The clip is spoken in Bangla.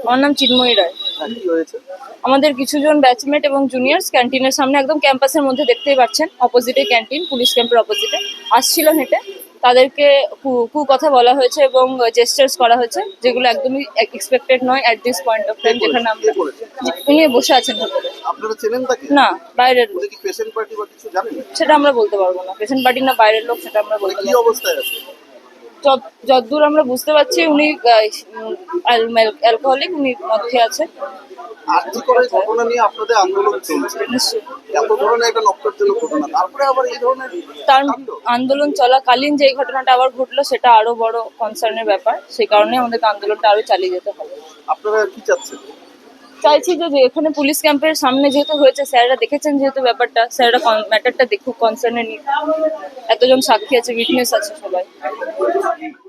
আমার নাম চিন্ময়ী রায়। আমাদের কিছুজন ব্যাচমেট এবং জুনিয়র্স ক্যান্টিনের সামনে একদম ক্যাম্পাসের মধ্যে দেখতেই পাচ্ছেন অপোজিটে ক্যান্টিন পুলিশ ক্যাম্পের অপোজিটে আসছিল হেঁটে তাদেরকে কু- কথা বলা হয়েছে এবং জেস্টার্স করা হয়েছে যেগুলো একদমই এক্সপেক্টেড নয় at this point of time যেখানে আমরা উনি বসে আছেন না বাইরের সেটা আমরা বলতে পারব না। পেশেন্ট পার্টি না বাইরের লোক সেটা আমরা মানে বলতে পারব না। অবস্থায় আছে যত- যতদূর আমরা বুঝতে পারছি উনি অ্যালকোহলিক উনি মদ খেয়ে আছে। আর্থিক ঘটনা নিয়ে আপনাদের আন্দোলন চলছে? এত ধরনের একটা নক্করজনক ঘটনা তারপরে আবার এই ধরনের তার আন্দোলন চলাকালীন যে ঘটনাটা আবার ঘটলো সেটা আরও বড় কনসার্নের ব্যাপার। সেই কারণে আমাদেরকে আন্দোলনটা আরও চালিয়ে যেতে হবে। আপনারা কি চাচ্ছেন? চাইছি যে এখানে পুলিশ ক্যাম্পের সামনে যেহেতু হয়েছে, স্যাররা দেখেছেন যেহেতু ব্যাপারটা, স্যাররা ম্যাটারটা দেখুক কনসার্নে নিয়ে এতজন সাক্ষী আছে উইটনেস আছে সবাই।